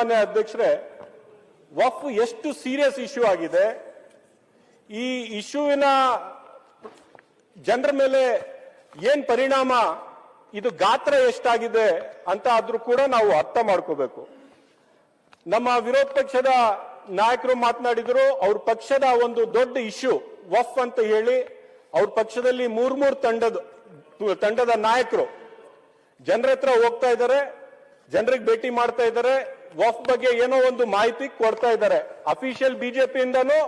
ಸನ್ಮಾನ್ಯ ಅಧ್ಯಕ್ಷರೇ ವಫ್ ಎಷ್ಟು ಸೀರಿಯಸ್ ಇಶ್ಯೂ ಆಗಿದೆ, ಈ ಇಶ್ಯೂವಿನ ಜನರ ಮೇಲೆ ಏನ್ ಪರಿಣಾಮ, ಇದು ಗಾತ್ರ ಎಷ್ಟಾಗಿದೆ ಅಂತ ಆದ್ರೂ ಕೂಡ ನಾವು ಅರ್ಥ ಮಾಡ್ಕೋಬೇಕು. ನಮ್ಮ ವಿರೋಧ ಪಕ್ಷದ ನಾಯಕರು ಮಾತನಾಡಿದ್ರು, ಅವ್ರ ಪಕ್ಷದ ಒಂದು ದೊಡ್ಡ ಇಶ್ಯೂ ವಫ್ ಅಂತ ಹೇಳಿ, ಅವ್ರ ಪಕ್ಷದಲ್ಲಿ ಮೂರ್ ಮೂರ್ ತಂಡದ ತಂಡದ ನಾಯಕರು, ಜನರ ಹತ್ರ ಹೋಗ್ತಾ ಇದ್ದಾರೆ, ಜನರಿಗೆ ಭೇಟಿ ಮಾಡ್ತಾ ಇದ್ದಾರೆ ವಫ್ ಬಗ್ಗೆ ಏನೋ ಒಂದು ಮಾಹಿತಿ ಕೊಡ್ತಾ ಇದ್ದಾರೆ. ಅಫಿಷಿಯಲ್ ಬಿಜೆಪಿಯಿಂದನೂ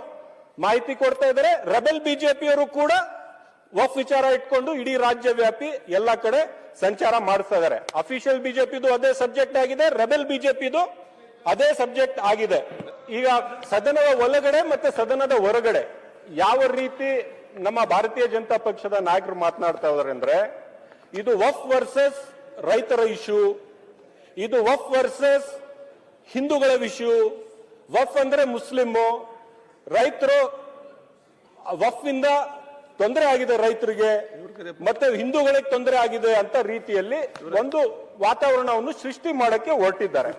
ಮಾಹಿತಿ ಕೊಡ್ತಾ ಇದ್ದಾರೆ. ರೆಬೆಲ್ ಬಿಜೆಪಿಯವರು ಕೂಡ ವಫ್ ವಿಚಾರ ಇಟ್ಕೊಂಡು ಇಡೀ ರಾಜ್ಯ ವ್ಯಾಪಿ ಎಲ್ಲ ಕಡೆ ಸಂಚಾರ ಮಾಡಿಸ್ತಾ ಇದ್ದಾರೆ. ಅಫಿಷಿಯಲ್ ಬಿಜೆಪಿದು ಅದೇ ಸಬ್ಜೆಕ್ಟ್ ಆಗಿದೆ. ರೆಬೆಲ್ ಬಿಜೆಪಿದು ಅದೇ ಸಬ್ಜೆಕ್ಟ್ ಆಗಿದೆ. ಈಗ ಸದನದ ಒಳಗಡೆ ಮತ್ತೆ ಸದನದ ಹೊರಗಡೆ ಯಾವ ರೀತಿ ನಮ್ಮ ಭಾರತೀಯ ಜನತಾ ಪಕ್ಷದ ನಾಯಕರು ಮಾತನಾಡ್ತಾ ಇದಾರೆ ಅಂದ್ರೆ, ಇದು ವಫ್ ವರ್ಸಸ್ ರೈತರ ಇಶ್ಯೂ ಇದು ವಫ್ ವರ್ಸಸ್ ಹಿಂದೂಗಳ ವಿಷಯ ವಫ್ ಅಂದ್ರೆ ಮುಸ್ಲಿಮು, ರೈತರು ವಫ್ ಇಂದ ತೊಂದರೆ ಆಗಿದೆ ರೈತರಿಗೆ, ಮತ್ತೆ ಹಿಂದೂಗಳಿಗೆ ತೊಂದರೆ ಆಗಿದೆ ಅಂತ ರೀತಿಯಲ್ಲಿ ಒಂದು ವಾತಾವರಣವನ್ನು ಸೃಷ್ಟಿ ಮಾಡಕ್ಕೆ ಹೊರಟಿದ್ದಾರೆ.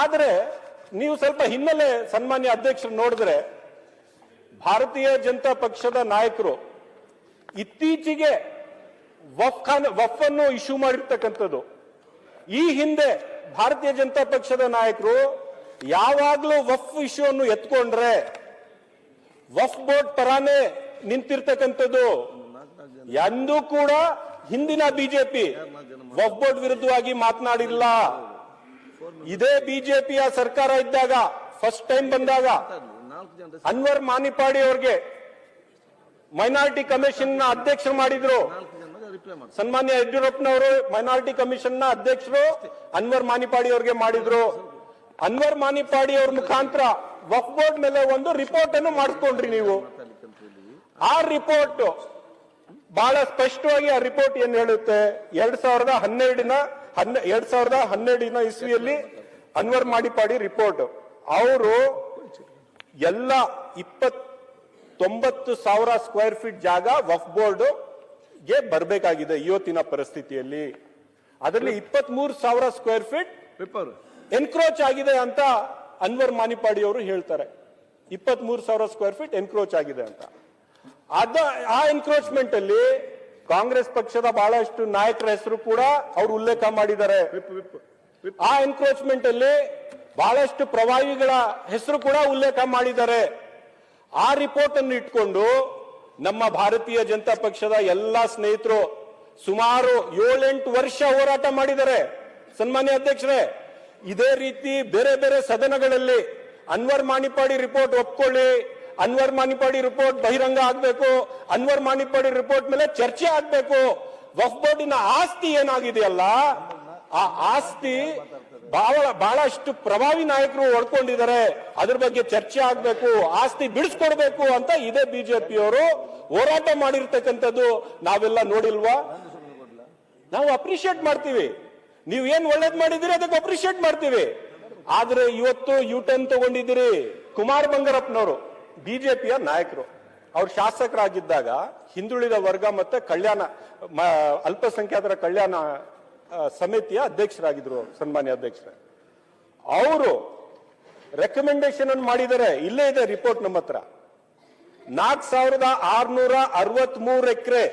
ಆದ್ರೆ ನೀವು ಸ್ವಲ್ಪ ಹಿನ್ನೆಲೆ ಸನ್ಮಾನ್ಯ ಅಧ್ಯಕ್ಷರು ನೋಡಿದ್ರೆ ಭಾರತೀಯ ಜನತಾ ಪಕ್ಷದ ನಾಯಕರು ಇತ್ತೀಚೆಗೆ ವಫ್ ಖಾನ್ ವಫ್ ಅನ್ನು ಇಶ್ಯೂ ಮಾಡಿರ್ತಕ್ಕಂಥದ್ದು. ಈ ಹಿಂದೆ ಭಾರತೀಯ ಜನತಾ ಪಕ್ಷದ ನಾಯಕರು ಯಾವಾಗ್ಲೂ ವಫ್ ಇಶ್ಯೂ ಅನ್ನು ಎತ್ಕೊಂಡ್ರೆ ವಫ್ ಬೋರ್ಡ್ ಪರಾನೇ ನಿಂತಿರ್ತಕ್ಕಂಥದ್ದು. ಎಂದೂ ಕೂಡ ಹಿಂದಿನ ಬಿಜೆಪಿ ವಫ್ ಬೋರ್ಡ್ ವಿರುದ್ಧವಾಗಿ ಮಾತನಾಡಿಲ್ಲ. ಇದೇ ಬಿಜೆಪಿಯ ಸರ್ಕಾರ ಇದ್ದಾಗ ಫಸ್ಟ್ ಟೈಮ್ ಬಂದಾಗ ಅನ್ವರ್ ಮಾನಿಪಾಡಿ ಅವ್ರಿಗೆ ಮೈನಾರಿಟಿ ಕಮಿಷನ್ ಅಧ್ಯಕ್ಷರು ಮಾಡಿದ್ರು. ಸನ್ಮಾನ್ಯ ಯಡಿಯೂರಪ್ಪನವರು ಮೈನಾರಿಟಿ ಕಮಿಷನ್ನ ಅಧ್ಯಕ್ಷರು, ಅನ್ವರ್ ಮಾನಿಪಾಡಿ ಅವರಿಗೆ ಮಾಡಿದ್ರು. ಅನ್ವರ್ ಮಾನಿಪಾಡಿ ಅವ್ರ ಮುಖಾಂತರ ವಕ್ ಬೋರ್ಡ್ ಮೇಲೆ ಒಂದು ರಿಪೋರ್ಟ್ ಅನ್ನು ಮಾಡಿಸ್ಕೊಂಡ್ರಿ ನೀವು. ಆ ರಿಪೋರ್ಟ್ ಬಹಳ ಸ್ಪಷ್ಟವಾಗಿ ಆ ರಿಪೋರ್ಟ್ ಏನ್ ಹೇಳುತ್ತೆ? ಎರಡ್ ಸಾವಿರದ ಹನ್ನೆರಡಿನ, ಹನ್ನೆ, ಎರಡ್ ಸಾವಿರದ ಹನ್ನೆರಡಿನ ಇಸ್ವಿಯಲ್ಲಿ ಅನ್ವರ್ ಮಾಡಿಪಾಡಿ ರಿಪೋರ್ಟ್ ಅವರು ಎಲ್ಲ ಇಪ್ಪತ್ತೊಂಬತ್ತು ಸಾವಿರ ಸ್ಕ್ವೇರ್ ಫೀಟ್ ಜಾಗ ವಫ್ ಬೋರ್ಡ್ ಗೆ ಬರಬೇಕಾಗಿದೆ ಇವತ್ತಿನ ಪರಿಸ್ಥಿತಿಯಲ್ಲಿ. ಅದರಲ್ಲಿ ಇಪ್ಪತ್ತ್ ಮೂರು ಸಾವಿರ ಸ್ಕ್ವೇರ್ ಫೀಟ್ ಪೇಪರ್ ಎನ್ಕ್ರೋಚ್ ಆಗಿದೆ ಅಂತ ಅನ್ವರ್ ಮಾನಿಪಾಡಿ ಅವರು ಹೇಳ್ತಾರೆ. ಇಪ್ಪತ್ತ್ ಮೂರು ಸಾವಿರ ಸ್ಕ್ವೇರ್ ಫೀಟ್ ಎನ್ಕ್ರೋಚ್ ಆಗಿದೆ ಅಂತ. ಅದ ಆ ಎನ್ಕ್ರೋಚ್ಮೆಂಟ್ ಅಲ್ಲಿ ಕಾಂಗ್ರೆಸ್ ಪಕ್ಷದ ಬಹಳಷ್ಟು ನಾಯಕರ ಹೆಸರು ಕೂಡ ಅವರು ಉಲ್ಲೇಖ ಮಾಡಿದ್ದಾರೆ. ಆ ಎನ್ಕ್ರೋಚ್ಮೆಂಟ್ ಅಲ್ಲಿ ಬಹಳಷ್ಟು ಪ್ರವಾಹಿಗಳ ಹೆಸರು ಕೂಡ ಉಲ್ಲೇಖ ಮಾಡಿದ್ದಾರೆ. ಆ ರಿಪೋರ್ಟ್ ಅನ್ನು ಇಟ್ಕೊಂಡು ನಮ್ಮ ಭಾರತೀಯ ಜನತಾ ಪಕ್ಷದ ಎಲ್ಲಾ ಸ್ನೇಹಿತರು ಸುಮಾರು ಏಳೆಂಟು ವರ್ಷ ಹೋರಾಟ ಮಾಡಿದ್ದಾರೆ. ಸನ್ಮಾನ್ಯ ಅಧ್ಯಕ್ಷರೇ, ಇದೇ ರೀತಿ ಬೇರೆ ಬೇರೆ ಸದನಗಳಲ್ಲಿ ಅನ್ವರ್ ಮಾಣಿಪಾಡಿ ರಿಪೋರ್ಟ್ ಒಪ್ಕೊಳ್ಳಿ, ಅನ್ವರ್ ಮಾಣಿಪಾಡಿ ರಿಪೋರ್ಟ್ ಬಹಿರಂಗ ಆಗ್ಬೇಕು, ಅನ್ವರ್ ಮಾಣಿಪಾಡಿ ರಿಪೋರ್ಟ್ ಮೇಲೆ ಚರ್ಚೆ ಆಗ್ಬೇಕು. ವಫ್ ಬೋರ್ಡಿನ ಆಸ್ತಿ ಏನಾಗಿದೆಯಲ್ಲ ಆ ಆಸ್ತಿ ಬಹಳ ಬಹಳಷ್ಟು ಪ್ರಭಾವಿ ನಾಯಕರು ಹೊಡ್ಕೊಂಡಿದ್ದಾರೆ. ಅದ್ರ ಬಗ್ಗೆ ಚರ್ಚೆ ಆಗ್ಬೇಕು, ಆಸ್ತಿ ಬಿಡಿಸ್ಕೊಡ್ಬೇಕು ಅಂತ ಇದೇ ಬಿಜೆಪಿಯವರು ಹೋರಾಟ ಮಾಡಿರ್ತಕ್ಕಂಥದ್ದು ನಾವೆಲ್ಲ ನೋಡಿಲ್ವಾ? ನಾವು ಅಪ್ರಿಶಿಯೇಟ್ ಮಾಡ್ತೀವಿ. ನೀವು ಏನ್ ಒಳ್ಳೇದ್ ಮಾಡಿದಿರಿ ಅದಕ್ಕೆ ಅಪ್ರಿಶಿಯೇಟ್ ಮಾಡ್ತೀವಿ. ಆದ್ರೆ ಇವತ್ತು ಯು ಟರ್ನ್ ತಗೊಂಡಿದ್ದೀರಿ ಕುಮಾರ್ ಬಂಗಾರಪ್ಪನವರು, ಬಿಜೆಪಿಯ ನಾಯಕರು. ಅವ್ರು ಶಾಸಕರಾಗಿದ್ದಾಗ ಹಿಂದುಳಿದ ವರ್ಗ ಮತ್ತೆ ಕಲ್ಯಾಣ ಅಲ್ಪಸಂಖ್ಯಾತರ ಕಲ್ಯಾಣ ಸಮಿತಿಯ ಅಧ್ಯಕ್ಷರಾಗಿದ್ರು ಸನ್ಮಾನ್ಯ ಅಧ್ಯಕ್ಷರ. ಅವರು ರೆಕಮೆಂಡೇಶನ್ ಅನ್ನು ಮಾಡಿದರೆ ಇಲ್ಲೇ ಇದೆ ರಿಪೋರ್ಟ್ ನಮ್ಮ ಹತ್ರ. ನಾಲ್ಕು ಸಾವಿರದ ಆರ್ನೂರ ಅರವತ್ ಮೂರು ಎಕರೆ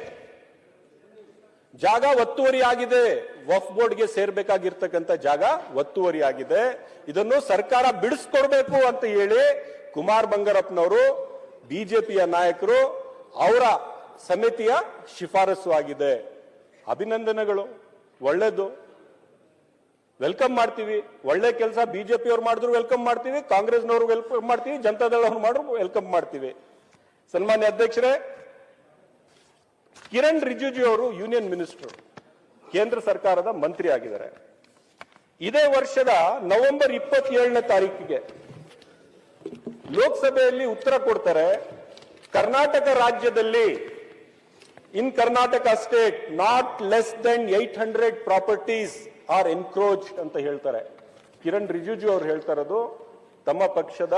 ಜಾಗ ಒತ್ತುವರಿ ಆಗಿದೆ. ವಫ್ ಬೋರ್ಡ್ಗೆ ಸೇರ್ಬೇಕಾಗಿರ್ತಕ್ಕಂಥ ಜಾಗ ಒತ್ತುವರಿ ಆಗಿದೆ. ಇದನ್ನು ಸರ್ಕಾರ ಬಿಡಿಸ್ಕೊಡ್ಬೇಕು ಅಂತ ಹೇಳಿ ಕುಮಾರ್ ಬಂಗಾರಪ್ಪನವರು, ಬಿಜೆಪಿಯ ನಾಯಕರು ಅವರ ಸಮಿತಿಯ ಶಿಫಾರಸು ಆಗಿದೆ. ಅಭಿನಂದನೆಗಳು. ಒಳ್ಳೇದು. ವೆಲ್ಕಮ್ ಮಾಡ್ತೀವಿ. ಒಳ್ಳೆ ಕೆಲಸ ಬಿಜೆಪಿ ಅವ್ರು ಮಾಡಿದ್ರು ವೆಲ್ಕಮ್ ಮಾಡ್ತೀವಿ. ಕಾಂಗ್ರೆಸ್ನವರು ವೆಲ್ಕಮ್ ಮಾಡ್ತೀವಿ. ಜನತಾದಳವ್ರು ಮಾಡಿದ್ರು ವೆಲ್ಕಮ್ ಮಾಡ್ತೀವಿ. ಸನ್ಮಾನ್ಯ ಅಧ್ಯಕ್ಷರೇ, ಕಿರಣ್ ರಿಜಿಜು ಅವರು ಯೂನಿಯನ್ ಮಿನಿಸ್ಟರ್ ಕೇಂದ್ರ ಸರ್ಕಾರದ ಮಂತ್ರಿ ಆಗಿದ್ದಾರೆ. ಇದೇ ವರ್ಷದ ನವೆಂಬರ್ ಇಪ್ಪತ್ತೇಳನೇ ತಾರೀಕಿಗೆ ಲೋಕಸಭೆಯಲ್ಲಿ ಉತ್ತರ ಕೊಡ್ತಾರೆ. ಕರ್ನಾಟಕ ರಾಜ್ಯದಲ್ಲಿ in Karnataka state not less than eight hundred properties are encroach ಅಂತ ಹೇಳ್ತಾರೆ. ಕಿರಣ್ ರಿಜಿಜು ಅವ್ರು ಹೇಳ್ತಾ ಇರೋದು ತಮ್ಮ ಪಕ್ಷದ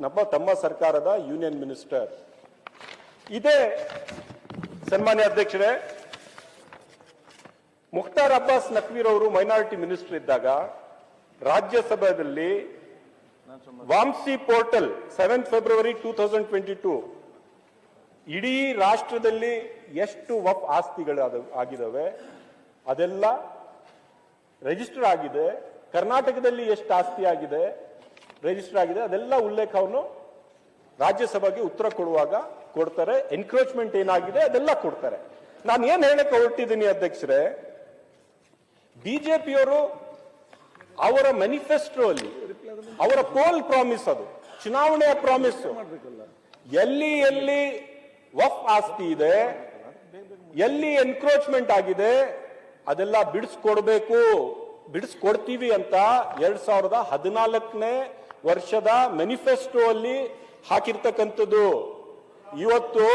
ನಮ್ಮ ತಮ್ಮ ಸರ್ಕಾರದ ಯೂನಿಯನ್ ಮಿನಿಸ್ಟರ್ ಇದೇ ಸನ್ಮಾನ್ಯ ಅಧ್ಯಕ್ಷರೇ ಮುಖ್ತಾರ್ ಅಬ್ಬಾಸ್ ನಕ್ವೀರ್ ಅವರು ಮೈನಾರಿಟಿ ಮಿನಿಸ್ಟರ್ ಇದ್ದಾಗ ರಾಜ್ಯಸಭೆಯಲ್ಲಿ ವಾಮ್ಸಿ portal seventh February two thousand twenty two ಇಡೀ ರಾಷ್ಟ್ರದಲ್ಲಿ ಎಷ್ಟು ವಪ್ ಆಸ್ತಿಗಳು ಆಗಿದ್ದಾವೆ ಅದೆಲ್ಲ ರಿಜಿಸ್ಟರ್ ಆಗಿದೆ. ಕರ್ನಾಟಕದಲ್ಲಿ ಎಷ್ಟು ಆಸ್ತಿ ಆಗಿದೆ, ರಿಜಿಸ್ಟರ್ ಆಗಿದೆ, ಅದೆಲ್ಲ ಉಲ್ಲೇಖವನ್ನು ರಾಜ್ಯಸಭೆಗೆ ಉತ್ತರ ಕೊಡುವಾಗ ಕೊಡ್ತಾರೆ. ಎನ್ಕ್ರೋಚ್ಮೆಂಟ್ ಏನಾಗಿದೆ, ಅದೆಲ್ಲ ಕೊಡ್ತಾರೆ. ನಾನು ಏನ್ ಹೇಳಕ್ಕೆ ಹೊರಟಿದ್ದೀನಿ ಅಧ್ಯಕ್ಷರೇ, ಬಿಜೆಪಿಯವರು ಅವರ ಮ್ಯಾನಿಫೆಸ್ಟೋ ಅಲ್ಲಿ, ಅವರ ಪೋಲ್ ಪ್ರಾಮಿಸ್ ಅದು, ಚುನಾವಣೆಯ ಪ್ರಾಮಿಸ್ ಎಲ್ಲಿ ಎಲ್ಲಿ ವಫ್ ಆಸ್ತಿ ಇದೆ, ಎಲ್ಲಿ ಎನ್ಕ್ರೋಚ್ಮೆಂಟ್ ಆಗಿದೆ, ಅದೆಲ್ಲ ಬಿಡಿಸ್ಕೊಡ್ಬೇಕು. ಬಿಡಿಸ್ಕೊಡ್ತೀವಿ ಅಂತ ಎರಡ್ ಸಾವಿರದ ಹದಿನಾಲ್ಕನೇ ವರ್ಷದ ಮೆನಿಫೆಸ್ಟೋ ಅಲ್ಲಿ ಹಾಕಿರ್ತಕ್ಕಂಥದ್ದು. ಇವತ್ತು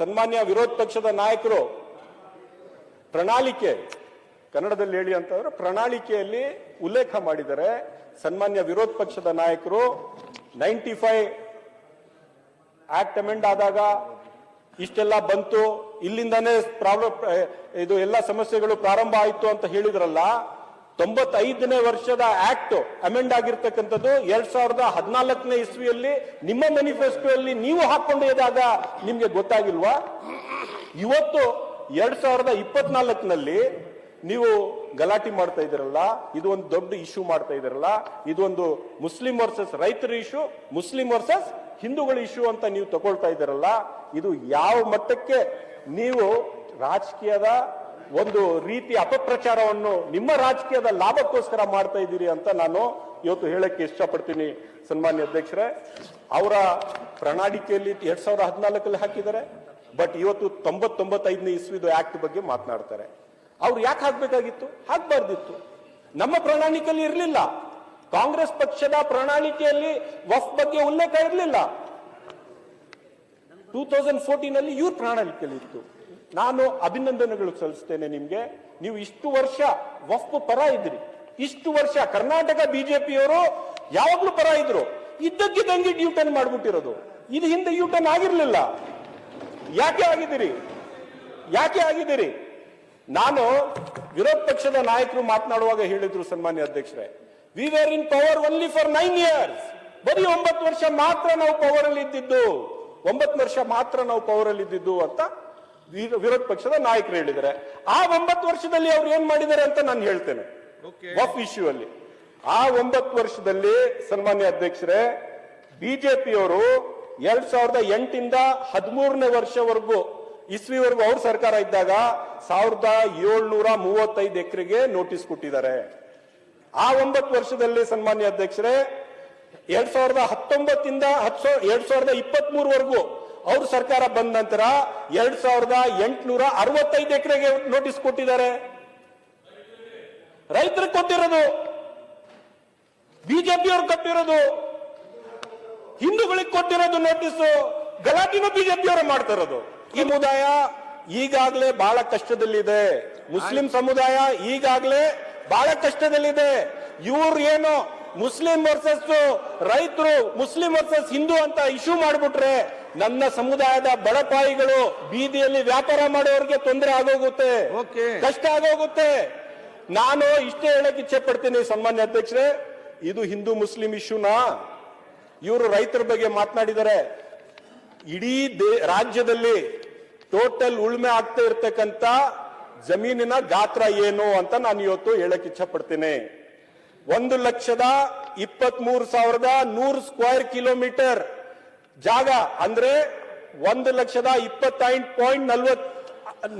ಸನ್ಮಾನ್ಯ ವಿರೋಧ ಪಕ್ಷದ ನಾಯಕರು, ಪ್ರಣಾಳಿಕೆ, ಕನ್ನಡದಲ್ಲಿ ಹೇಳಿ ಅಂತಂದ್ರೆ ಪ್ರಣಾಳಿಕೆಯಲ್ಲಿ ಉಲ್ಲೇಖ ಮಾಡಿದರೆ ಸನ್ಮಾನ್ಯ ವಿರೋಧ ಪಕ್ಷದ ನಾಯಕರು. ನೈಂಟಿ ಫೈವ್ ಆಕ್ಟ್ ಅಮೆಂಡ್ ಆದಾಗ ಇಷ್ಟೆಲ್ಲ ಬಂತು, ಇಲ್ಲಿಂದಾನೇ ಪ್ರಾಬ್ಲಮ್ ಇದು ಎಲ್ಲ ಸಮಸ್ಯೆಗಳು ಪ್ರಾರಂಭ ಆಯಿತು ಅಂತ ಹೇಳಿದ್ರಲ್ಲ, ತೊಂಬತ್ತೈದನೇ ವರ್ಷದ ಆಕ್ಟ್ ಅಮೆಂಡ್ ಆಗಿರ್ತಕ್ಕಂಥದ್ದು ಎರಡ್ ಸಾವಿರದ ಹದಿನಾಲ್ಕನೇ ಇಸ್ವಿಯಲ್ಲಿ ನಿಮ್ಮ ಮ್ಯಾನಿಫೆಸ್ಟೋ ಅಲ್ಲಿ ನೀವು ಹಾಕೊಂಡು ಹೋದಾಗ ನಿಮ್ಗೆ ಗೊತ್ತಾಗಿಲ್ವಾ? ಇವತ್ತು ಎರಡ್ ಸಾವಿರದ ಇಪ್ಪತ್ನಾಲ್ಕನಲ್ಲಿ ನೀವು ಗಲಾಟೆ ಮಾಡ್ತಾ ಇದ್ದೀರಲ್ಲ, ಇದು ಒಂದು ದೊಡ್ಡ ಇಶ್ಯೂ ಮಾಡ್ತಾ ಇದ್ದೀರಲ್ಲ, ಇದು ಒಂದು ಮುಸ್ಲಿಂ ವರ್ಸಸ್ ರೈತರ ಇಶ್ಯೂ ಮುಸ್ಲಿಂ ವರ್ಸಸ್ ಹಿಂದೂಗಳ ಇಶ್ಯೂ ಅಂತ ನೀವು ತಗೊಳ್ತಾ ಇದ್ದೀರಲ್ಲ, ಇದು ಯಾವ ಮಟ್ಟಕ್ಕೆ ನೀವು ರಾಜಕೀಯದ ಒಂದು ರೀತಿ ಅಪಪ್ರಚಾರವನ್ನು ನಿಮ್ಮ ರಾಜಕೀಯದ ಲಾಭಕ್ಕೋಸ್ಕರ ಮಾಡ್ತಾ ಇದ್ದೀರಿ ಅಂತ ನಾನು ಇವತ್ತು ಹೇಳಕ್ಕೆ ಇಷ್ಟಪಡ್ತೀನಿ. ಸನ್ಮಾನ್ಯ ಅಧ್ಯಕ್ಷರೇ, ಅವರ ಪ್ರಣಾಳಿಕೆಯಲ್ಲಿ ಎರಡ್ ಸಾವಿರದ ಹದಿನಾಲ್ಕಲ್ಲಿ ಹಾಕಿದ್ದಾರೆ, ಬಟ್ ಇವತ್ತು ತೊಂಬತ್ತೊಂಬತ್ತೈದನೇ ಇಸ್ವಿದು ಆಕ್ಟ್ ಬಗ್ಗೆ ಮಾತನಾಡ್ತಾರೆ. ಅವ್ರು ಯಾಕೆ ಹಾಕ್ಬೇಕಾಗಿತ್ತು? ಹಾಕ್ಬಾರ್ದಿತ್ತು. ನಮ್ಮ ಪ್ರಣಾಳಿಕೆಯಲ್ಲಿ ಇರಲಿಲ್ಲ. ಕಾಂಗ್ರೆಸ್ ಪಕ್ಷದ ಪ್ರಣಾಳಿಕೆಯಲ್ಲಿ ವಫ್ ಬಗ್ಗೆ ಉಲ್ಲೇಖ ಇರಲಿಲ್ಲ. ಟೂ ತೌಸಂಡ್ ಫೋರ್ಟೀನ್ ಅಲ್ಲಿ ಇವ್ರ ಪ್ರಣಾಳಿಕೆಯಲ್ಲಿ ಇತ್ತು. ನಾನು ಅಭಿನಂದನೆಗಳು ಸಲ್ಲಿಸ್ತೇನೆ ನಿಮ್ಗೆ. ನೀವು ಇಷ್ಟು ವರ್ಷ ವಫ್ ಪರ ಇದ್ರಿ. ಇಷ್ಟು ವರ್ಷ ಕರ್ನಾಟಕ ಬಿಜೆಪಿಯವರು ಯಾವಾಗ್ಲೂ ಪರ ಇದ್ರು. ಇದ್ದಕ್ಕಿದ್ದಂಗೆ ಟರ್ನ್ ಮಾಡ್ಬಿಟ್ಟಿರೋದು. ಇದು ಹಿಂದೆ ಯೂಟರ್ನ್ ಆಗಿರ್ಲಿಲ್ಲ. ಯಾಕೆ ಆಗಿದ್ದೀರಿ? ಯಾಕೆ ಆಗಿದ್ದೀರಿ? ನಾನು ವಿರೋಧ ಪಕ್ಷದ ನಾಯಕರು ಮಾತನಾಡುವಾಗ ಹೇಳಿದ್ರು ಸನ್ಮಾನ್ಯ ಅಧ್ಯಕ್ಷರೇ we were in power only for nine years ಬರೀ ಒಂಬತ್ತು ವರ್ಷ ಮಾತ್ರ ನಾವು ಪವರ್ ಅಲ್ಲಿ ಇದ್ದಿದ್ದು. ಒಂಬತ್ತು ವರ್ಷ ಮಾತ್ರ ನಾವು ಪವರ್ ಅಲ್ಲಿ ಇದ್ದಿದ್ದು ಅಂತ ವಿರೋಧ ಪಕ್ಷದ ನಾಯಕರು ಹೇಳಿದ್ದಾರೆ. ಆ ಒಂಬತ್ತು ವರ್ಷದಲ್ಲಿ ಅವ್ರು ಏನ್ ಮಾಡಿದ್ದಾರೆ ಅಂತ ನಾನು ಹೇಳ್ತೇನೆ. ವಫ್ ಇಶ್ಯೂ ಅಲ್ಲಿ. ಆ ಒಂಬತ್ತು ವರ್ಷದಲ್ಲಿ ಸನ್ಮಾನ್ಯ ಅಧ್ಯಕ್ಷರೇ ಬಿಜೆಪಿಯವರು ಎರಡ್ ಸಾವಿರದ ಎಂಟಿಂದ ಹದಿಮೂರನೇ ವರ್ಷವರೆಗೂ ಇಸ್ವಿವರೆಗೂ ಅವ್ರ ಸರ್ಕಾರ ಇದ್ದಾಗ ಸಾವಿರದ ಏಳ್ನೂರ ಮೂವತ್ತೈದು ಎಕರೆಗೆ ನೋಟಿಸ್ ಕೊಟ್ಟಿದ್ದಾರೆ. ಆ ಒಂಬತ್ತು ವರ್ಷದಲ್ಲಿ ಸನ್ಮಾನ್ಯ ಅಧ್ಯಕ್ಷರೇ, ಎರಡ್ ಸಾವಿರದ ಹತ್ತೊಂಬತ್ತಿಂದ ಹತ್ತು ಎರಡ್ ಸಾವಿರದ ಇಪ್ಪತ್ತ್ ಮೂರವರೆಗೂ ಅವ್ರ ಸರ್ಕಾರ ಬಂದ ನಂತರ ಎರಡ್ ಸಾವಿರದ ಎಂಟುನೂರ ಅರವತ್ತೈದು ಎಕರೆಗೆ ನೋಟಿಸ್ ಕೊಟ್ಟಿದ್ದಾರೆ. ರೈತರಿಗೆ ಕೊಟ್ಟಿರೋದು, ಬಿಜೆಪಿಯವ್ರು ಕೊಟ್ಟಿರೋದು, ಹಿಂದೂಗಳಿಗೆ ಕೊಟ್ಟಿರೋದು ನೋಟಿಸ್, ಗಲಾಟಿನೂ ಬಿಜೆಪಿಯವರು ಮಾಡ್ತಾ ಇರೋದು. ಈ ಸಮುದಾಯ ಈಗಾಗಲೇ ಬಹಳ ಕಷ್ಟದಲ್ಲಿದೆ. ಮುಸ್ಲಿಂ ಸಮುದಾಯ ಈಗಾಗಲೇ ಬಹಳ ಕಷ್ಟದಲ್ಲಿದೆ. ಇವ್ರು ಏನು ಮುಸ್ಲಿಂ ವರ್ಸಸ್ ರೈತರು ಮುಸ್ಲಿಂ ವರ್ಸಸ್ ಹಿಂದೂ ಅಂತ ಇಶ್ಯೂ ಮಾಡ್ಬಿಟ್ರೆ ನನ್ನ ಸಮುದಾಯದ ಬಡಪಾಯಿಗಳು ಬೀದಿಯಲ್ಲಿ ವ್ಯಾಪಾರ ಮಾಡೋರಿಗೆ ತೊಂದರೆ ಆಗೋಗುತ್ತೆ. ಕಷ್ಟ ಆಗೋಗುತ್ತೆ. ನಾನು ಇಷ್ಟೇ ಹೇಳಕ್ ಇಚ್ಛೆ ಪಡ್ತೀನಿ ಸನ್ಮಾನ್ಯ ಅಧ್ಯಕ್ಷರೇ. ಇದು ಹಿಂದೂ ಮುಸ್ಲಿಂ ಇಶ್ಯೂನಾ? ಇವರು ರೈತರ ಬಗ್ಗೆ ಮಾತನಾಡಿದರೆ ಇಡೀ ರಾಜ್ಯದಲ್ಲಿ ಟೋಟಲ್ ಉಳ್ಮೆ ಆಗ್ತಾ ಇರ್ತಕ್ಕಂತ ಜಮೀನಿನ ಗಾತ್ರ ಏನು ಅಂತ ನಾನು ಇವತ್ತು ಹೇಳಕ್ ಇಚ್ಛ ಪಡ್ತೇನೆ ಒಂದು ಲಕ್ಷದ ಇಪ್ಪತ್ತ್ ಮೂರು ಸಾವಿರದ ನೂರು ಸ್ಕ್ವೇರ್ ಕಿಲೋಮೀಟರ್ ಜಾಗ ಅಂದ್ರೆ ಒಂದು ಲಕ್ಷದ ಇಪ್ಪತ್ತೈದು ಪಾಯಿಂಟ್ ನಲ್ವತ್,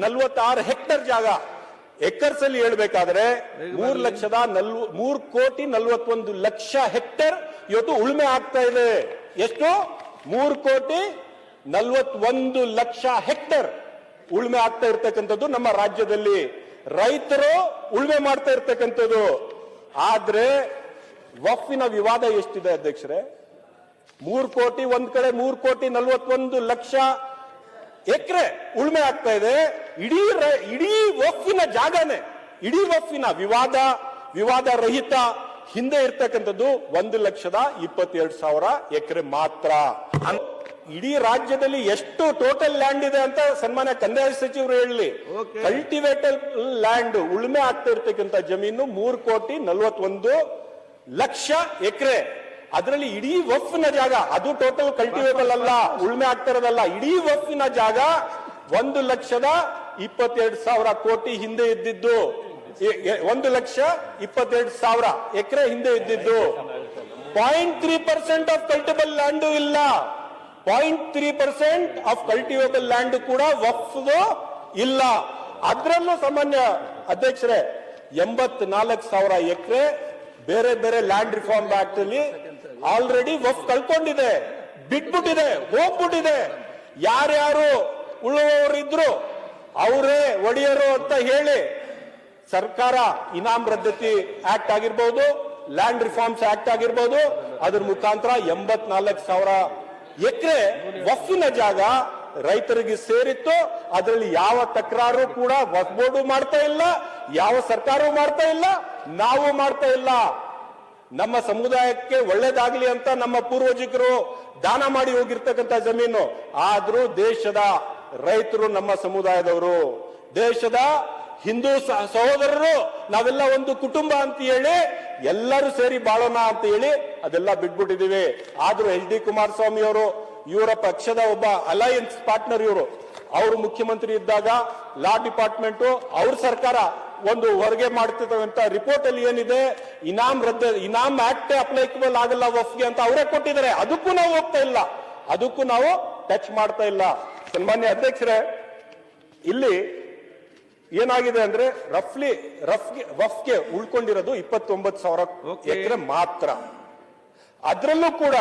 ನಲ್ವತ್ತಾರು ಹೆಕ್ಟರ್ ಜಾಗ. ಎಕರ್ಸ್ ಅಲ್ಲಿ ಹೇಳ್ಬೇಕಾದ್ರೆ ಮೂರು ಲಕ್ಷದ ನಲ್ವ, ಮೂರ್ ಕೋಟಿ ನಲ್ವತ್ತೊಂದು ಲಕ್ಷ ಹೆಕ್ಟರ್ ಇವತ್ತು ಉಳುಮೆ ಆಗ್ತಾ ಇದೆ. ಎಷ್ಟು? ಮೂರು ಕೋಟಿ ನಲ್ವತ್ತೊಂದು ಲಕ್ಷ ಹೆಕ್ಟರ್ ಉಳ್ಮೆ ಆಗ್ತಾ ಇರ್ತಕ್ಕಂಥದ್ದು ನಮ್ಮ ರಾಜ್ಯದಲ್ಲಿ. ರೈತರು ಉಳುಮೆ ಮಾಡ್ತಾ ಇರ್ತಕ್ಕಂಥದ್ದು. ಆದ್ರೆ ವಫಿನ ವಿವಾದ ಎಷ್ಟಿದೆ ಅಧ್ಯಕ್ಷರೇ? ಮೂರು ಕೋಟಿ, ಒಂದ್ ಕಡೆ ಮೂರು ಕೋಟಿ ನಲ್ವತ್ತೊಂದು ಲಕ್ಷ ಎಕರೆ ಉಳುಮೆ ಆಗ್ತಾ ಇದೆ. ಇಡೀ ಇಡೀ ವಫಿನ ಜಾಗನೇ, ಇಡೀ ವಫಿನ ವಿವಾದ ವಿವಾದ ರಹಿತ ಹಿಂದೆ ಇರ್ತಕ್ಕಂಥದ್ದು ಒಂದು ಲಕ್ಷದ ಇಪ್ಪತ್ತೆರಡು ಸಾವಿರ ಎಕರೆ ಮಾತ್ರ. ಇಡೀ ರಾಜ್ಯದಲ್ಲಿ ಎಷ್ಟು ಟೋಟಲ್ ಲ್ಯಾಂಡ್ ಇದೆ ಅಂತ ಸನ್ಮಾನ್ಯ ಕಂದಾಯ ಸಚಿವರು ಹೇಳಿ ಕಲ್ಟಿವೇಟೆಡ್ ಕಲ್ಟಿವೇಟಲ್ ಲ್ಯಾಂಡ್ ಉಳುಮೆ ಆಗ್ತಾ ಇರ್ತಕ್ಕಂಥ ಜಮೀನು ಮೂರು ಕೋಟಿ ನಲ್ವತ್ತೊಂದು ಲಕ್ಷ ಎಕರೆ. ಅದರಲ್ಲಿ ಇಡೀ ವಫ್ನ ಜಾಗ ಅದು ಟೋಟಲ್ ಕಲ್ಟಿವೇಬಲ್ ಅಲ್ಲ ಉಳ್ಮೆ ಆಗ್ತಿರೋದಲ್ಲ ಇಡೀ ವಫ್ನ ಜಾಗ ಒಂದು ಲಕ್ಷದ ಇಪ್ಪತ್ತೆರಡು ಸಾವಿರ ಕೋಟಿ ಹಿಂದೆ ಇದ್ದಿದ್ದು. ಒಂದು ಲಕ್ಷ ಇಪ್ಪತ್ತೆರಡು ಸಾವಿರ ಎಕರೆ ಹಿಂದೆ ಇದ್ದಿದ್ದು. Point three percent of cultivable land ಇಲ್ಲ. Point three percent of cultivable land ಕೂಡ ವಫ್ದು ಇಲ್ಲ. ಅದರಲ್ಲೂ ಸಾಮಾನ್ಯ ಅಧ್ಯಕ್ಷರೇ, ಎಂಬತ್ನಾಲ್ಕು ಸಾವಿರ ಎಕರೆ ಬೇರೆ ಬೇರೆ ಲ್ಯಾಂಡ್ ರಿಫಾರ್ಮ್ ಆಕ್ಟ್ ಅಲ್ಲಿ ಆಲ್ರೆಡಿ ವಫ್ ಕಳ್ಕೊಂಡಿದೆ. ಬಿಟ್ಬಿಟ್ಟಿದೆ, ಹೋಗ್ಬಿಟ್ಟಿದೆ. ಯಾರ್ಯಾರು ಉಳುವವರಿದ್ರು ಅವರೇ ಒಡೆಯರು ಅಂತ ಹೇಳಿ ಸರ್ಕಾರ ಇನಾಮ್ ರದ್ದತಿ ಆಕ್ಟ್ ಆಗಿರ್ಬೋದು ಲ್ಯಾಂಡ್ ರಿಫಾರ್ಮ್ಸ್ ಆಕ್ಟ್ ಆಗಿರ್ಬೋದು, ಅದ್ರ ಮುಖಾಂತರ ಎಂಬತ್ನಾಲ್ಕು ಸಾವಿರ ಎಕರೆ ವಫಿನ ಜಾಗ ರೈತರಿಗೆ ಸೇರಿತ್ತು. ಅದರಲ್ಲಿ ಯಾವ ತಕರಾರು ಕೂಡ ಬೋರ್ಡು ಮಾಡ್ತಾ ಇಲ್ಲ, ಯಾವ ಸರ್ಕಾರವೂ ಮಾಡ್ತಾ ಇಲ್ಲ, ನಾವು ಮಾಡ್ತಾ ಇಲ್ಲ. ನಮ್ಮ ಸಮುದಾಯಕ್ಕೆ ಒಳ್ಳೇದಾಗ್ಲಿ ಅಂತ ನಮ್ಮ ಪೂರ್ವಜಿಕರು ದಾನ ಮಾಡಿ ಹೋಗಿರ್ತಕ್ಕಂಥ ಜಮೀನು. ಆದ್ರೂ ದೇಶದ ರೈತರು ನಮ್ಮ ಸಮುದಾಯದವರು, ದೇಶದ ಹಿಂದೂ ಸಹೋದರರು, ನಾವೆಲ್ಲ ಒಂದು ಕುಟುಂಬ ಅಂತ ಹೇಳಿ, ಎಲ್ಲರೂ ಸೇರಿ ಬಾಳೋಣ ಅಂತ ಹೇಳಿ ಅದೆಲ್ಲ ಬಿಟ್ಬಿಟ್ಟಿದೀವಿ. ಆದ್ರೂ ಎಚ್ ಡಿ ಕುಮಾರಸ್ವಾಮಿ ಅವರು, ಇವರ ಪಕ್ಷದ ಒಬ್ಬ ಅಲಯನ್ಸ್ ಪಾರ್ಟ್ನರ್ ಇವರು, ಅವರು ಮುಖ್ಯಮಂತ್ರಿ ಇದ್ದಾಗ ಲಾ ಡಿಪಾರ್ಟ್ಮೆಂಟ್ ಅವ್ರ ಸರ್ಕಾರ ಒಂದು ಹೊರಗೆ ಮಾಡ್ತಿರ್ತಕ್ಕಂಥ ರಿಪೋರ್ಟ್ ಅಲ್ಲಿ ಏನಿದೆ, ಇನಾಮ್ ರದ್ದ, ಇನಾಮ್ ಆಕ್ಟ್ ಅಪ್ಲೈಕಬಲ್ ಆಗಲ್ಲ ವಫ್ಗೆ ಅಂತ ಅವರೇ ಕೊಟ್ಟಿದ್ದಾರೆ. ಅದಕ್ಕೂ ನಾವು ಹೋಗ್ತಾ ಇಲ್ಲ. ಅದಕ್ಕೂ ನಾವು ಟಚ್ ಮಾಡ್ತಾ ಇಲ್ಲ. ಸನ್ಮಾನ್ಯ ಅಧ್ಯಕ್ಷರೇ, ಇಲ್ಲಿ ಏನಾಗಿದೆ ಅಂದ್ರೆ ರಫ್ಲಿ ರಫ್ಗೆ ವಫ್ಗೆ ಉಳ್ಕೊಂಡಿರೋದು ಇಪ್ಪತ್ತೊಂಬತ್ತು ಸಾವಿರ ಎಕರೆ ಮಾತ್ರ. ಅದರಲ್ಲೂ ಕೂಡ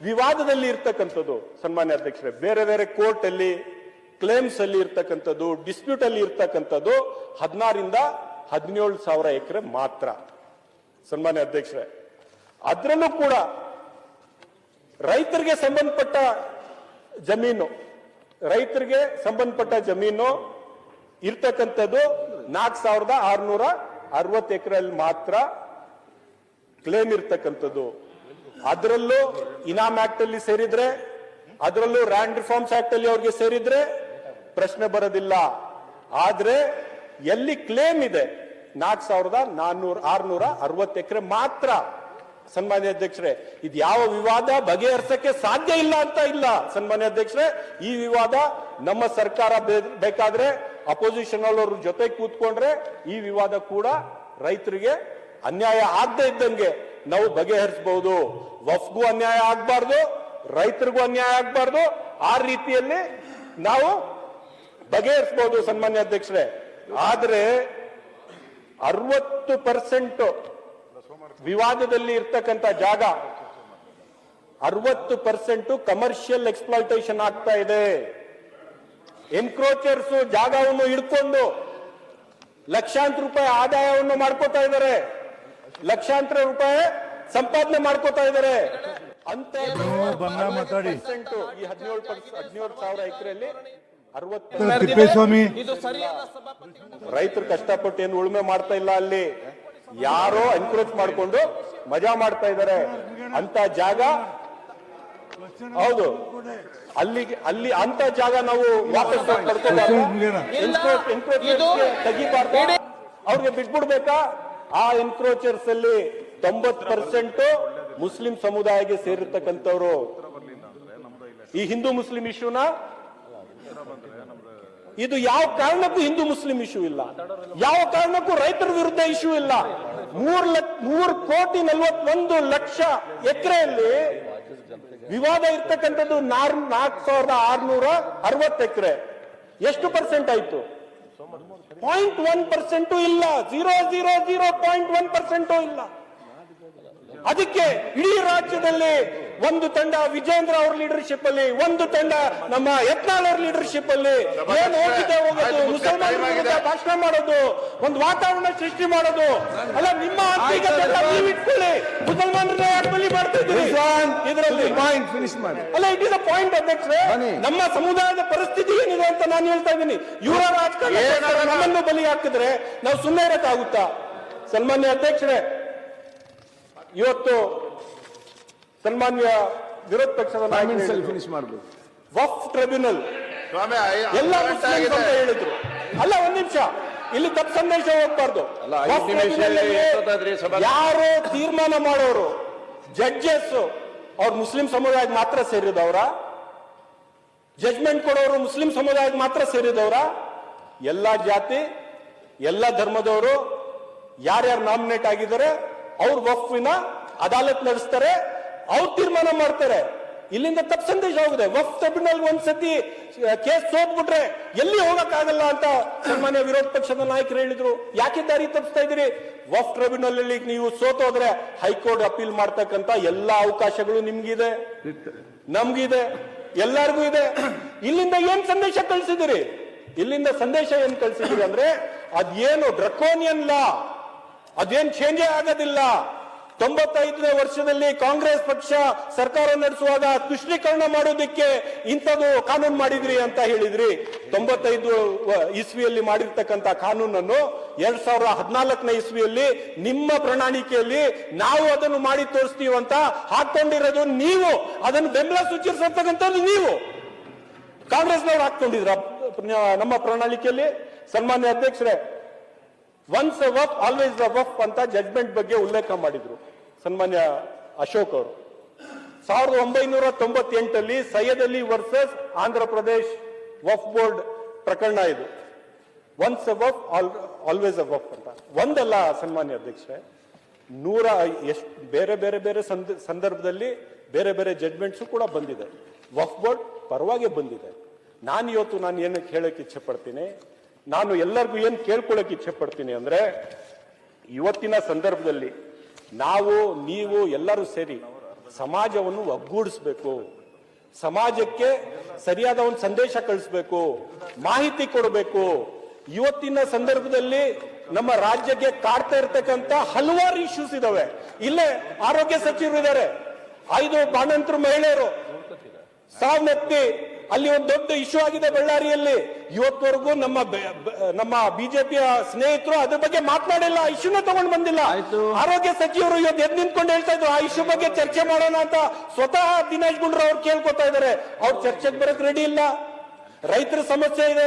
ವಿವಾದದಲ್ಲಿ ಇರ್ತಕ್ಕಂಥದ್ದು ಸನ್ಮಾನ್ಯ ಅಧ್ಯಕ್ಷರೇ ಬೇರೆ ಬೇರೆ ಕೋರ್ಟ್ ಅಲ್ಲಿ ಕ್ಲೇಮ್ಸ್ ಅಲ್ಲಿ ಇರ್ತಕ್ಕಂಥದ್ದು ಡಿಸ್ಪ್ಯೂಟ್ ಅಲ್ಲಿ ಇರ್ತಕ್ಕಂಥದ್ದು ಹದಿನಾರಿಂದ ಹದಿನೇಳು ಸಾವಿರ ಎಕರೆ ಮಾತ್ರ. ಸನ್ಮಾನ್ಯ ಅಧ್ಯಕ್ಷರೇ ಅದರಲ್ಲೂ ಕೂಡ ರೈತರಿಗೆ ಸಂಬಂಧಪಟ್ಟ ಜಮೀನು ರೈತರಿಗೆ ಸಂಬಂಧಪಟ್ಟ ಜಮೀನು ಇರ್ತಕ್ಕಂಥದ್ದು ನಾಲ್ಕು ಸಾವಿರದ ಆರ್ನೂರ ಅರವತ್ತು ಎಕರೆಯಲ್ಲಿ ಮಾತ್ರ ಕ್ಲೇಮ್ ಇರ್ತಕ್ಕಂಥದ್ದು. ಅದರಲ್ಲೂ ಇನಾಮ್ ಆಕ್ಟ್ ಅಲ್ಲಿ ಸೇರಿದ್ರೆ, ಅದರಲ್ಲೂ ರ್ಯಾಂಡ್ ರಿಫಾರ್ಮ್ಸ್ ಆಕ್ಟ್ ಅಲ್ಲಿ ಅವ್ರಿಗೆ ಸೇರಿದ್ರೆ ಪ್ರಶ್ನೆ ಬರೋದಿಲ್ಲ. ಆದ್ರೆ ಎಲ್ಲಿ ಕ್ಲೇಮ್ ಇದೆ ನಾಲ್ಕು ಸಾವಿರದ ನಾನ್ನೂರ ಆರ್ನೂರ ಅರವತ್ತು ಎಕರೆ ಮಾತ್ರ. ಸನ್ಮಾನ್ಯ ಅಧ್ಯಕ್ಷರೇ, ಇದು ಯಾವ ವಿವಾದ ಬಗೆಹರಿಸಕ್ಕೆ ಸಾಧ್ಯ ಇಲ್ಲ ಅಂತ ಇಲ್ಲ. ಸನ್ಮಾನ್ಯ ಅಧ್ಯಕ್ಷರೇ, ಈ ವಿವಾದ ನಮ್ಮ ಸರ್ಕಾರ ಬೇಕಾದ್ರೆ ಅಪೋಸಿಷನ್ ಅವ್ರ ಜೊತೆ ಕೂತ್ಕೊಂಡ್ರೆ ಈ ವಿವಾದ ಕೂಡ ರೈತರಿಗೆ ಅನ್ಯಾಯ ಆಗದೆ ಇದ್ದಂಗೆ ನಾವು ಬಗೆಹರಿಸಬಹುದು ವಫ್ಗೂ ಅನ್ಯಾಯ ಆಗಬಾರ್ದು, ರೈತರಿಗೂ ಅನ್ಯಾಯ ಆಗಬಾರ್ದು. ಆ ರೀತಿಯಲ್ಲಿ ನಾವು ಬಗೆಹರಿಸಬಹುದು ಸನ್ಮಾನ್ಯ ಅಧ್ಯಕ್ಷರೇ. ಆದ್ರೆ ಅರವತ್ತು ಪರ್ಸೆಂಟ್ ವಿವಾದದಲ್ಲಿ ಇರ್ತಕ್ಕಂಥ ಜಾಗ ಅರವತ್ತು ಪರ್ಸೆಂಟ್ ಕಮರ್ಷಿಯಲ್ ಎಕ್ಸ್ಪ್ಲಾಯಿಟೇಷನ್ ಆಗ್ತಾ ಇದೆ. ಎನ್ಕ್ರೋಚರ್ಸ್ ಜಾಗವನ್ನು ಹಿಡ್ಕೊಂಡು ಲಕ್ಷಾಂತರ ರೂಪಾಯಿ ಆದಾಯವನ್ನು ಮಾಡ್ಕೋತಾ ಇದ್ದಾರೆ. ಲಕ್ಷಾಂತರ ರೂಪಾಯಿ ಸಂಪಾದನೆ ಮಾಡ್ಕೋತಾ ಇದ್ದಾರೆ. ಅಂತ ಬಂಗ ಮಾತಾಡಿ. 10% ಈ ಹದಿನೇಳು ಹದಿನೇಳು ಸಾವಿರ ಎಕರೆಯಲ್ಲಿ ರೈತರು ಕಷ್ಟಪಟ್ಟು ಏನು ಉಳುಮೆ ಮಾಡ್ತಾ ಇಲ್ಲ ಅಲ್ಲಿ. ಯಾರೋ ಎನ್ಕ್ರೋಚ್ ಮಾಡ್ಕೊಂಡು ಮಜಾ ಮಾಡ್ತಾ ಇದ್ದಾರೆ. ಅಂತ ಜಾಗ ಹೌದು. ಅಲ್ಲಿಗೆ ಅಲ್ಲಿ ಅಂತ ಜಾಗ ನಾವು ವಾಪಸ್ ತೆಗಿಬಾರ್ದು. ಅವ್ರಿಗೆ ಬಿಟ್ಬಿಡ್ಬೇಕಾ? ಆ ಎನ್ಕ್ರೋಚರ್ಸ್ ಅಲ್ಲಿ ತೊಂಬತ್ ಪರ್ಸೆಂಟ್ ಮುಸ್ಲಿಂ ಸಮುದಾಯಕ್ಕೆ ಸೇರಿರ್ತಕ್ಕಂಥವ್ರು. ಈ ಹಿಂದೂ ಮುಸ್ಲಿಂ ಇಶ್ಯೂನ ಇದು ಯಾವ ಕಾರಣಕ್ಕೂ ಹಿಂದೂ ಮುಸ್ಲಿಂ ಇಶ್ಯೂ ಇಲ್ಲ. ಯಾವ ಕಾರಣಕ್ಕೂ ರೈತರ ವಿರುದ್ಧ ಇಶ್ಯೂ ಇಲ್ಲ. ಮೂರ್ ಲಕ್ಷ ಮೂರ್ ಕೋಟಿ ನಲ್ವತ್ತೊಂದು ಲಕ್ಷ ಎಕರೆಯಲ್ಲಿ ವಿವಾದ ಇರ್ತಕ್ಕಂಥದ್ದು ನಾರ್ ನಾಲ್ಕು ಸಾವಿರದ ಆರ್ನೂರ ಅರವತ್ತು ಎಕರೆ. ಎಷ್ಟು ಪರ್ಸೆಂಟ್ ಆಯ್ತು? ಪಾಯಿಂಟ್ ಒನ್ ಪರ್ಸೆಂಟು ಇಲ್ಲ. Zero zero zero point one percent ಇಲ್ಲ. ಅದಕ್ಕೆ ಇಡೀ ರಾಜ್ಯದಲ್ಲಿ ಒಂದು ತಂಡ ವಿಜೇಂದ್ರ ಅವರ ಲೀಡರ್ಶಿಪ್ ಅಲ್ಲಿ ಒಂದು ತಂಡ ನಮ್ಮ ಯತ್ನಾಳ್ ಅವರ ಲೀಡರ್ಶಿಪ್ ಅಲ್ಲಿ. ಏನ್ ಹೋಗಿದೆ ಹೋಗೋದು? ಮುಸಲ್ಮಾನರ ವಿರುದ್ಧ ಭಾಷಣ ಮಾಡೋದು ಒಂದು ವಾತಾವರಣ ಸೃಷ್ಟಿ ಮಾಡೋದು. ಅಲ್ಲ ನಿಮ್ಮ ಇಟ್ಕೊಳ್ಳಿ. ಮುಸಲ್ಮಾನರನ್ನ ಯಾಕೆ ಬಲಿ ಮಾಡ್ತಿದ್ದೀರಿ ಇದರಲ್ಲಿ. ಪಾಯಿಂಟ್ ಫಿನಿಶ್ ಮಾಡಿ. ಅಲ್ಲ ಇಟ್ ಇಸ್ ಅ ಪಾಯಿಂಟ್ ಅಧ್ಯಕ್ಷರೇ. ನಮ್ಮ ಸಮುದಾಯದ ಪರಿಸ್ಥಿತಿ ಏನಿದೆ ಅಂತ ನಾನು ಹೇಳ್ತಾ ಇದ್ದೀನಿ. ಇವರ ರಾಜಕಾರಣ ನಮ್ಮನ್ನು ಬಲಿ ಹಾಕಿದ್ರೆ ನಾವು ಸುಮ್ಮನೆ ಇರಕ್ಕಾಗುತ್ತಾ? ಸನ್ಮಾನ್ಯ ಅಧ್ಯಕ್ಷರೇ ಇವತ್ತು ಸನ್ಮಾನ್ಯ ವಿರೋಧ ಪಕ್ಷದ ನಾಯಕರು ಫಿನಿಶ್ ಮಾಡಬೇಕು ವಫ್ ಟ್ರಿಬ್ಯುನಲ್. ಸ್ವಾಮಿ ಎಲ್ಲ ಮುಸ್ಲಿಮ್ಸ್ ಅಂತ ಹೇಳಿದ್ರು. ಅಲ್ಲ ಒಂದ್ ನಿಮಿಷ. ಇಲ್ಲಿ ತಪ್ಪು ಸಂದೇಶ ಹೋಗ್ಬಾರ್ದು. ಯಾರು ತೀರ್ಮಾನ ಮಾಡೋರು ಜಡ್ಜಸ್ ಅವ್ರು ಮುಸ್ಲಿಂ ಸಮುದಾಯಕ್ಕೆ ಮಾತ್ರ ಸೇರಿದವರ ಜಜ್ಮೆಂಟ್ ಕೊಡೋರು ಮುಸ್ಲಿಂ ಸಮುದಾಯಕ್ಕೆ ಮಾತ್ರ ಸೇರಿದವರ ಎಲ್ಲಾ ಜಾತಿ ಎಲ್ಲ ಧರ್ಮದವರು ಯಾರ್ಯಾರು ನಾಮಿನೇಟ್ ಆಗಿದ್ದಾರೆ ಅವ್ರು ವಫ್ವಿನ ಅದಾಲತ್ ನಡೆಸ್ತಾರೆ, ಅವ್ರು ತೀರ್ಮಾನ ಮಾಡ್ತಾರೆ. ಇಲ್ಲಿಂದ ತಪ್ಪು ಸಂದೇಶ ಹೋಗಿದೆ. ವಫ್ ಟ್ರಿಬ್ಯುನಲ್ ಒಂದ್ಸತಿ ಕೇಸ್ ಸೋತ್ಬಿಟ್ರೆ ಎಲ್ಲಿ ಹೋಗಕ್ಕಾಗಲ್ಲ ಅಂತ ಸನ್ಮಾನ್ಯ ವಿರೋಧ ಪಕ್ಷದ ನಾಯಕರು ಹೇಳಿದ್ರು. ಯಾಕೆ ದಾರಿ ತಪ್ಪಿಸ್ತಾ ಇದ್ದೀರಿ? ವಫ್ ಟ್ರಿಬ್ಯುನಲ್ ಅಲ್ಲಿ ನೀವು ಸೋತೋದ್ರೆ ಹೈಕೋರ್ಟ್ ಅಪೀಲ್ ಮಾಡ್ತಕ್ಕಂತ ಎಲ್ಲಾ ಅವಕಾಶಗಳು ನಿಮ್ಗಿದೆ. ನಮ್ಗಿದೆ. ಎಲ್ಲರಿಗೂ ಇದೆ. ಇಲ್ಲಿಂದ ಏನ್ ಸಂದೇಶ ಕಳಿಸಿದಿರಿ ಇಲ್ಲಿಂದ ಸಂದೇಶ ಏನ್ ಕಳಿಸಿದಿರಿ ಅಂದ್ರೆ, ಅದೇನು ಡ್ರಕೋನಿಯನ್ ಲಾ ಅದೇನ್ ಚೇಂಜೇ ಆಗೋದಿಲ್ಲ. ತೊಂಬತ್ತೈದನೇ ವರ್ಷದಲ್ಲಿ ಕಾಂಗ್ರೆಸ್ ಪಕ್ಷ ಸರ್ಕಾರ ನಡೆಸುವಾಗ ತುಷ್ಟೀಕರಣ ಮಾಡೋದಿಕ್ಕೆ ಇಂಥದ್ದು ಕಾನೂನು ಮಾಡಿದ್ರಿ ಅಂತ ಹೇಳಿದ್ರಿ. ತೊಂಬತ್ತೈದು ಇಸ್ವಿಯಲ್ಲಿ ಮಾಡಿರ್ತಕ್ಕಂಥ ಕಾನೂನನ್ನು ಎರಡ್ ಸಾವಿರದ ಹದಿನಾಲ್ಕನೇ ಇಸ್ವಿಯಲ್ಲಿ ನಿಮ್ಮ ಪ್ರಣಾಳಿಕೆಯಲ್ಲಿ ನಾವು ಅದನ್ನು ಮಾಡಿ ತೋರಿಸ್ತೀವಿ ಅಂತ ಹಾಕೊಂಡಿರೋದು ನೀವು. ಅದನ್ನು ಬೆಂಬಲ ಸೂಚಿಸತಕ್ಕಂಥದ್ದು ನೀವು. ಕಾಂಗ್ರೆಸ್ನವ್ರು ಹಾಕೊಂಡಿದ್ರ ನಮ್ಮ ಪ್ರಣಾಳಿಕೆಯಲ್ಲಿ. ಸನ್ಮಾನ್ಯ ಅಧ್ಯಕ್ಷರೇ once Waqf always a Waqf ಅಂತ ಜಡ್ಮೆಂಟ್ ಬಗ್ಗೆ ಉಲ್ಲೇಖ ಮಾಡಿದ್ರು. ಸನ್ಮಾನ್ಯ ಅಶೋಕ್ ಅವರು. ಸಾವಿರದ ಒಂಬೈನೂರ ತೊಂಬತ್ತೆಂಟಲ್ಲಿ ಸೈಯದ್ ಅಲಿ ವರ್ಸಸ್ ಆಂಧ್ರ ಪ್ರದೇಶ್ ವಫ್ ಬೋರ್ಡ್ ಪ್ರಕರಣ ಇದು. Once a Waqf always a Waqf ಅಂತ. ಒಂದಲ್ಲ ಸನ್ಮಾನ್ಯ ಅಧ್ಯಕ್ಷೆ ನೂರ ಎಷ್ಟು, ಬೇರೆ ಬೇರೆ ಬೇರೆ ಸಂದ- ಸಂದರ್ಭದಲ್ಲಿ ಬೇರೆ ಬೇರೆ ಜಡ್ಮೆಂಟ್ಸು ಕೂಡ ಬಂದಿದೆ. ವಫ್ ಬೋರ್ಡ್ ಪರವಾಗಿ ಬಂದಿದೆ. ನಾನು ಇವತ್ತು ನಾನು ಏನಕ್ಕೆ ಹೇಳಕ್ಕೆ ಇಚ್ಛೆ ಪಡ್ತೀನಿ ನಾನು ಎಲ್ಲರಿಗೂ ಏನು ಕೇಳ್ಕೊಳ್ಳೋಕೆ ಇಚ್ಛೆ ಪಡ್ತೀನಿ ಅಂದ್ರೆ, ಇವತ್ತಿನ ಸಂದರ್ಭದಲ್ಲಿ ನಾವು, ನೀವು ಎಲ್ಲರೂ ಸೇರಿ ಸಮಾಜವನ್ನು ಒಗ್ಗೂಡಿಸ್ಬೇಕು. ಸಮಾಜಕ್ಕೆ ಸರಿಯಾದ ಒಂದು ಸಂದೇಶ ಕಳಿಸ್ಬೇಕು, ಮಾಹಿತಿ ಕೊಡಬೇಕು. ಇವತ್ತಿನ ಸಂದರ್ಭದಲ್ಲಿ ನಮ್ಮ ರಾಜ್ಯಕ್ಕೆ ಕಾಡ್ತಾ ಇರ್ತಕ್ಕಂಥ ಹಲವಾರು ಇಶ್ಯೂಸ್ ಇದಾವೆ. ಇಲ್ಲೇ ಆರೋಗ್ಯ ಸಚಿವರು ಇದ್ದಾರೆ ಐದು ಬಾಣಂತರು ಮಹಿಳೆಯರು ಸಾವನ್ನಪ್ಪಿ ಅಲ್ಲಿ ಒಂದು ದೊಡ್ಡ ಇಶ್ಯೂ ಆಗಿದೆ ಬಳ್ಳಾರಿಯಲ್ಲಿ. ಇವತ್ತವರೆಗೂ ನಮ್ಮ ನಮ್ಮ ಬಿಜೆಪಿಯ ಸ್ನೇಹಿತರು ಅದ್ರ ಬಗ್ಗೆ ಮಾತನಾಡಿಲ್ಲ ಆ ಇಶ್ಯೂನ ತಗೊಂಡು ಬಂದಿಲ್ಲ. ಆರೋಗ್ಯ ಸಚಿವರು ಇವತ್ತು ಎದ್ ನಿಂತ್ಕೊಂಡು ಹೇಳ್ತಾ ಇದ್ರು ಆ ಇಶ್ಯೂ ಬಗ್ಗೆ ಚರ್ಚೆ ಮಾಡೋಣ ಅಂತ ಸ್ವತಃ ದಿನೇಶ್ ಗುಂಡ್ರು ಅವ್ರು ಕೇಳ್ಕೊತಾ ಇದ್ದಾರೆ. ಅವ್ರು ಚರ್ಚೆಗೆ ಬರಕ್ ರೆಡಿ ಇಲ್ಲ. ರೈತರ ಸಮಸ್ಯೆ ಇದೆ.